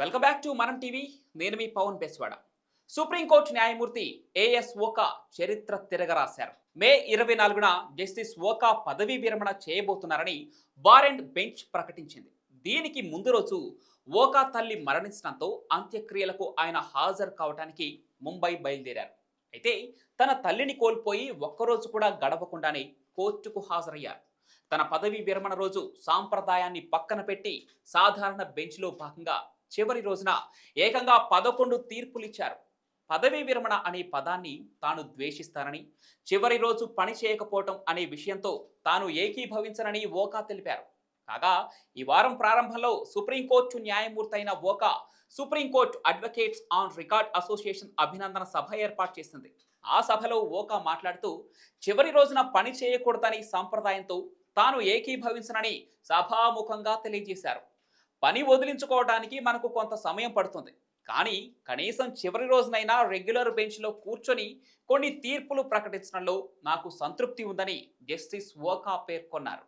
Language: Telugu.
Welcome back to Manam TV నేను మీ పవన్ బెస్వాడ సుప్రీంకోర్టు న్యాయమూర్తి ఏఎస్ ఓకా చరిత్ర తిరగరాశారు. మే ఇరవై నాలుగున జస్టిస్ ఓకా పదవీ విరమణ చేయబోతున్నారని వారెంట్ బెంచ్ ప్రకటించింది. దీనికి ముందు రోజు ఓకా తల్లి మరణించడంతో అంత్యక్రియలకు ఆయన హాజరు కావడానికి ముంబై బయలుదేరారు. అయితే తన తల్లిని కోల్పోయి ఒక్కరోజు కూడా గడవకుండానే కోర్టుకు హాజరయ్యారు. తన పదవీ విరమణ రోజు సాంప్రదాయాన్ని పక్కన పెట్టి సాధారణ బెంచ్లో భాగంగా చివరి రోజున ఏకంగా పదకొండు తీర్పులిచ్చారు. పదవీ విరమణ అనే పదాన్ని తాను ద్వేషిస్తానని చివరి రోజు పని చేయకపోవటం అనే విషయంతో తాను ఏకీభవించనని ఓకా తెలిపారు. కాగా ఈ వారం ప్రారంభంలో సుప్రీంకోర్టు న్యాయమూర్తి అయిన Oka Supreme Court advocates on record association అభినందన సభ ఏర్పాటు చేసింది. ఆ సభలో ఓకా మాట్లాడుతూ చివరి రోజున పని చేయకూడదని సంప్రదాయంతో తాను ఏకీభవించనని సభాముఖంగా తెలియజేశారు. పని వదిలించుకోవడానికి మనకు కొంత సమయం పడుతుంది. కానీ కనీసం చివరి రోజునైనా రెగ్యులర్ బెంచ్లో కూర్చొని కొన్ని తీర్పులు ప్రకటించడంలో నాకు సంతృప్తి ఉందని జస్టిస్ ఓకా పేర్కొన్నారు.